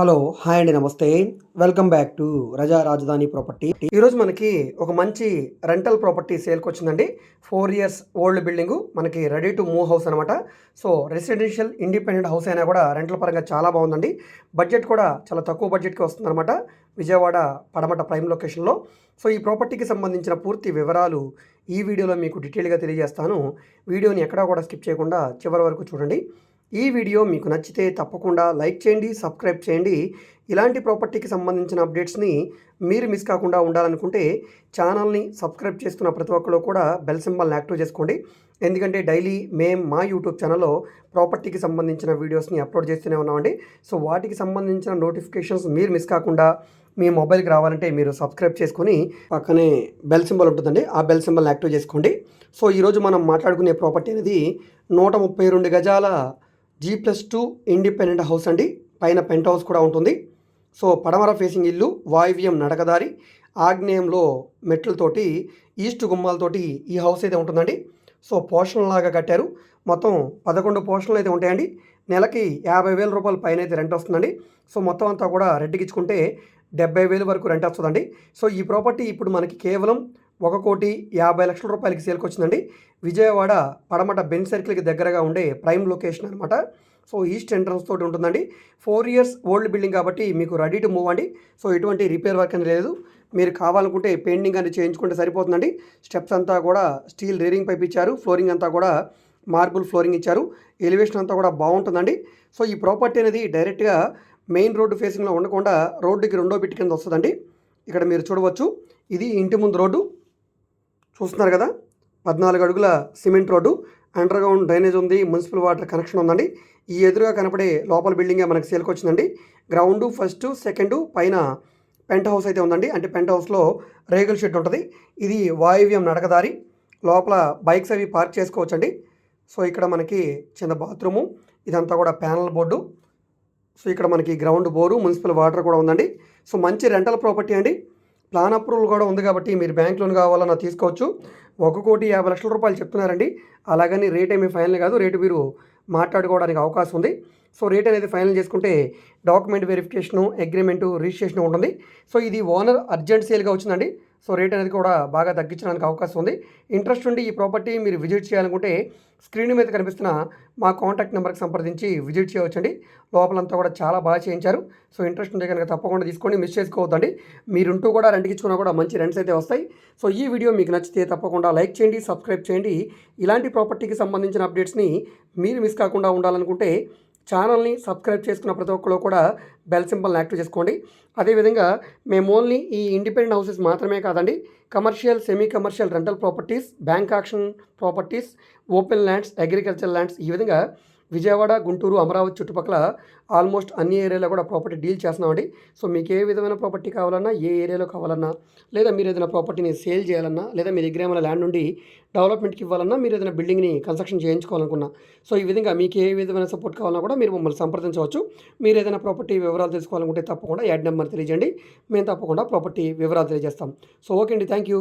Hello hi అండి నమస్తే. Welcome back to రజా రాజధాని ప్రాపర్టీ. ఈరోజు మనకి ఒక మంచి రెంటల్ ప్రాపర్టీ సేల్కి వచ్చిందండి. ఫోర్ ఇయర్స్ ఓల్డ్ బిల్డింగు మనకి రెడీ టు మూవ్ హౌస్ అనమాట సో రెసిడెన్షియల్ ఇండిపెండెంట్ హౌస్ అయినా కూడా రెంటల్ పరంగా చాలా బాగుందండి. బడ్జెట్ కూడా చాలా తక్కువ బడ్జెట్కి వస్తుందన్నమాట విజయవాడ పడమట ప్రైమ్ లొకేషన్లో సో ఈ ప్రాపర్టీకి సంబంధించిన పూర్తి వివరాలు ఈ వీడియోలో మీకు డీటెయిల్గా తెలియజేస్తాను. వీడియోని ఎక్కడా కూడా స్కిప్ చేయకుండా చివరి వరకు చూడండి. ఈ వీడియో మీకు నచ్చితే తప్పకుండా లైక్ చేయండి సబ్స్క్రైబ్ చేయండి. ఇలాంటి ప్రాపర్టీకి సంబంధించిన అప్డేట్స్ని మీరు మిస్ కాకుండా ఉండాలనుకుంటే ఛానల్ని సబ్స్క్రైబ్ చేసుకున్న ప్రతి ఒక్కరు కూడా బెల్ సింబల్ని యాక్టివ్ చేసుకోండి. ఎందుకంటే డైలీ మేము మా యూట్యూబ్ ఛానల్లో ప్రాపర్టీకి సంబంధించిన వీడియోస్ని అప్లోడ్ చేస్తూనే ఉన్నామండి. సో వాటికి సంబంధించిన నోటిఫికేషన్స్ మీరు మిస్ కాకుండా మీ మొబైల్కి రావాలంటే మీరు సబ్స్క్రైబ్ చేసుకొని పక్కనే బెల్ సింబల్ ఉంటుందండి. ఆ బెల్ సింబల్ని యాక్టివ్ చేసుకోండి. సో ఈరోజు మనం మాట్లాడుకునే ప్రాపర్టీ అనేది నూట ముప్పై రెండు గజాల G plus two independent house అండి. పైన పెంట్ హౌస్ కూడా ఉంటుంది. సో పడమర ఫేసింగ్ ఇల్లు వాయువ్యం నడకదారి ఆగ్నేయంలో మెట్లతోటి ఈస్ట్ గుమ్మాలతోటి ఈ హౌస్ అయితే ఉంటుందండి. సో పోషణలాగా కట్టారు. మొత్తం పదకొండు పోషణలు అయితే ఉంటాయండి. నెలకి యాభై వేల రూపాయల పైన అయితే రెంట్ వస్తుందండి. సో మొత్తం అంతా కూడా రెంట్కి ఇచ్చుకుంటే డెబ్బై వేలు వరకు రెంట్ వస్తుందండి. సో ఈ ప్రాపర్టీ ఇప్పుడు మనకి కేవలం ఒక కోటి యాభై లక్షల రూపాయలకి సేల్కి వచ్చిందండి. విజయవాడ పడమట బెన్ సర్కిల్కి దగ్గరగా ఉండే ప్రైమ్ లొకేషన్ అనమాట సో ఈస్ట్ ఎంట్రన్స్ తోటి ఉంటుందండి. ఫోర్ ఇయర్స్ ఓల్డ్ బిల్డింగ్ కాబట్టి మీకు రెడీ టు మూవ్ అండి. సో ఎటువంటి రిపేర్ వర్క్ అనేది లేదు. మీరు కావాలనుకుంటే పెయింటింగ్ అనేది చేయించుకుంటే సరిపోతుందండి. స్టెప్స్ అంతా కూడా స్టీల్ రేరింగ్ పైప్ ఇచ్చారు. ఫ్లోరింగ్ అంతా కూడా మార్బుల్ ఫ్లోరింగ్ ఇచ్చారు. ఎలివేషన్ అంతా కూడా బాగుంటుందండి. సో ఈ ప్రాపర్టీ అనేది డైరెక్ట్గా మెయిన్ రోడ్డు ఫేసింగ్లో ఉండకుండా రోడ్డుకి రెండో బిట్ కింద వస్తుందండి. ఇక్కడ మీరు చూడవచ్చు. ఇది ఇంటి ముందు రోడ్డు. చూస్తున్నారు కదా? పద్నాలుగు అడుగుల cement road underground drainage ఉంది మున్సిపల్ వాటర్ కనెక్షన్ ఉందండి. ఈ ఎదురుగా కనపడే లోపల బిల్డింగే మనకి సేల్కి వచ్చిందండి. గ్రౌండ్ ఫస్ట్ సెకండ్ పైన పెంట్ హౌస్ అయితే ఉందండి. అంటే పెంట్ హౌస్లో రేగుల షెడ్ ఉంటుంది. ఇది వాయువ్యం నడకదారి. లోపల బైక్స్ అవి పార్క్ చేసుకోవచ్చండి. సో ఇక్కడ మనకి చిన్న బాత్రూము ఇదంతా కూడా ప్యానల్ బోర్డు. సో ఇక్కడ మనకి గ్రౌండ్ బోరు మున్సిపల్ వాటర్ కూడా ఉందండి. సో మంచి రెంటల్ ప్రాపర్టీ అండి. ప్లాన్ అప్రూవల్ కూడా ఉంది కాబట్టి మీరు బ్యాంక్ లోన్ కావాలన్నా తీసుకోవచ్చు. ఒక కోటి యాభై లక్షల రూపాయలు చెప్తున్నారండి. అలాగని రేట్ ఏమీ ఫైనల్ కాదు. రేటు మీరు మాట్లాడుకోవడానికి అవకాశం ఉంది. సో రేట్ అనేది ఫైనల్ చేసుకుంటే డాక్యుమెంట్ వెరిఫికేషను అగ్రిమెంటు రిజిస్ట్రేషన్ ఉంటుంది. సో ఇది ఓనర్ అర్జెంట్ సేల్గా వచ్చిందండి. సో రేట్ అనేది కూడా బాగా తగ్గించడానికి అవకాశం ఉంది. ఇంట్రెస్ట్ ఉండి ఈ ప్రాపర్టీ మీరు విజిట్ చేయాలనుకుంటే స్క్రీన్ మీద కనిపిస్తున్న మా కాంటాక్ట్ నెంబర్కి సంప్రదించి విజిట్ చేయవచ్చండి. లోపలంతా కూడా చాలా బాగా చేయించారు. సో ఇంట్రెస్ట్ ఉంటే కనుక తప్పకుండా తీసుకొని మిస్ చేసుకోవద్దండి. మీరుంటూ కూడా రెంట్కి ఇచ్చుకున్నా కూడా మంచి రెంట్స్ అయితే వస్తాయి. సో ఈ వీడియో మీకు నచ్చితే తప్పకుండా లైక్ చేయండి సబ్స్క్రైబ్ చేయండి. ఇలాంటి ప్రాపర్టీకి సంబంధించిన అప్డేట్స్ని మీరు మిస్ కాకుండా ఉండాలనుకుంటే ఛానల్ని సబ్స్క్రైబ్ చేసుకున్న ప్రతి ఒక్కరు కూడా బెల్ సింబల్ని యాక్టివ్ చేసుకోండి. అదేవిధంగా మేము ఓన్లీ ఈ ఇండిపెండెంట్ హౌసెస్ మాత్రమే కాదండి commercial semi commercial rental properties bank auction properties open lands agriculture lands ఈ విధంగా విజయవాడ గుంటూరు అమరావతి చుట్టుపక్కల ఆల్మోస్ట్ అన్ని ఏరియాలో కూడా ప్రాపర్టీ డీల్ చేస్తున్నామండి. సో మీకు ఏ విధమైన ప్రాపర్టీ కావాలన్నా ఏ ఏరియాలో కావాలన్నా లేదా మీరు ఏదైనా ప్రాపర్టీని సేల్ చేయాలన్నా లేదా మీ దగ్గర ఏమైనా ల్యాండ్ నుండి డెవలప్మెంట్కి ఇవ్వాలన్నా మీరు ఏదైనా బిల్డింగ్ని కన్స్ట్రక్షన్ చేయించుకోవాలనుకున్నా సో ఈ విధంగా మీకు ఏ విధమైన సపోర్ట్ కావాలన్నా కూడా మీరు మమ్మల్ని సంప్రదించవచ్చు. మీరు ఏదైనా ప్రాపర్టీ వివరాలు తెలుసుకోవాలనుకుంటే తప్పకుండా యాడ్ నెంబర్ తెలియజేయండి. మేము తప్పకుండా ప్రాపర్టీ వివరాలు తెలియజేస్తాం. సో ఓకే అండి. Thank you